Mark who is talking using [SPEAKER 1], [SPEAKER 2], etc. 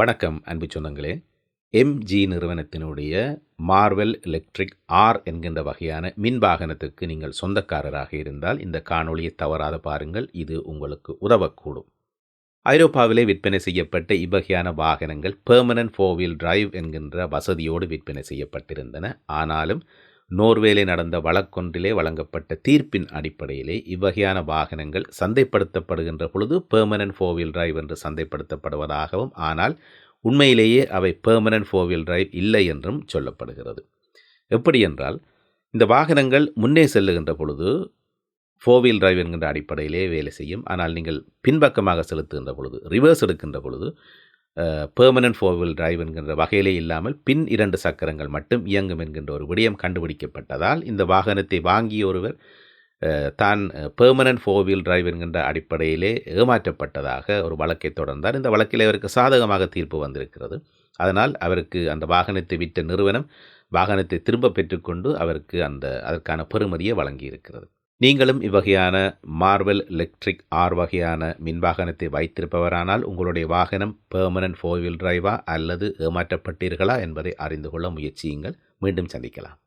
[SPEAKER 1] வணக்கம் அன்பு சொந்தங்களே. எம்ஜி நிறுவனத்தினுடைய மார்வெல் எலக்ட்ரிக் ஆர் என்கின்ற வகையான மின் வாகனத்துக்கு நீங்கள் சொந்தக்காரராக இருந்தால் இந்த காணொளியை தவறாத பாருங்கள் இது உங்களுக்கு உதவக்கூடும். ஐரோப்பாவிலே விற்பனை செய்யப்பட்ட இவ்வகையான வாகனங்கள் பெர்மனன்ட் ஃபோர் வீல் டிரைவ் என்கின்ற வசதியோடு விற்பனை செய்யப்பட்டிருந்தன. ஆனாலும் நோர்வேலே நடந்த வழக்கொன்றிலே வழங்கப்பட்ட தீர்ப்பின் அடிப்படையிலே இவ்வகையான வாகனங்கள் சந்தைப்படுத்தப்படுகின்ற பொழுது பெர்மனன்ட் ஃபோர் வீல் டிரைவ் என்று சந்தைப்படுத்தப்படுவதாகவும் ஆனால் உண்மையிலேயே அவை பெர்மனன்ட் ஃபோர் வீல் டிரைவ் இல்லை என்றும் சொல்லப்படுகிறது. எப்படி என்றால் இந்த வாகனங்கள் முன்னே செல்லுகின்ற பொழுது ஃபோர் வீல் டிரைவ் என்கின்ற அடிப்படையிலே வேலை செய்யும். ஆனால் நீங்கள் பின்பக்கமாக செலுத்துகின்ற பொழுது ரிவர்ஸ் எடுக்கின்ற பொழுது பெர்மனன்ட் ஃபோர் வீல் டிரைவ் என்கின்ற வகையிலே இல்லாமல் பின் இரண்டு சக்கரங்கள் மட்டும் இயங்கும் என்கின்ற ஒரு விடயம் கண்டுபிடிக்கப்பட்டதால் இந்த வாகனத்தை வாங்கிய ஒருவர் தான் பெர்மனன்ட் ஃபோர் வீல் டிரைவ் என்கின்ற அடிப்படையிலே ஏமாற்றப்பட்டதாக ஒரு வழக்கை தொடர்ந்தார். இந்த வழக்கில் அவருக்கு சாதகமாக தீர்ப்பு வந்திருக்கிறது. அதனால் அவருக்கு அந்த வாகனத்தை விற்ற நிறுவனம் வாகனத்தை திரும்ப பெற்றுக்கொண்டு அவருக்கு அந்த அதற்கான பெறுமதியை வழங்கியிருக்கிறது. நீங்களும் இவ்வகையான மார்வெல் எலக்ட்ரிக் ஆர் வகையான மின் வாகனத்தை வைத்திருப்பவரானால் உங்களுடைய வாகனம் பெர்மனன்ட் ஃபோர் வீல் டிரைவா அல்லது ஏமாற்றப்பட்டீர்களா என்பதை அறிந்து கொள்ள முயற்சியுங்கள். மீண்டும் சந்திக்கலாம்.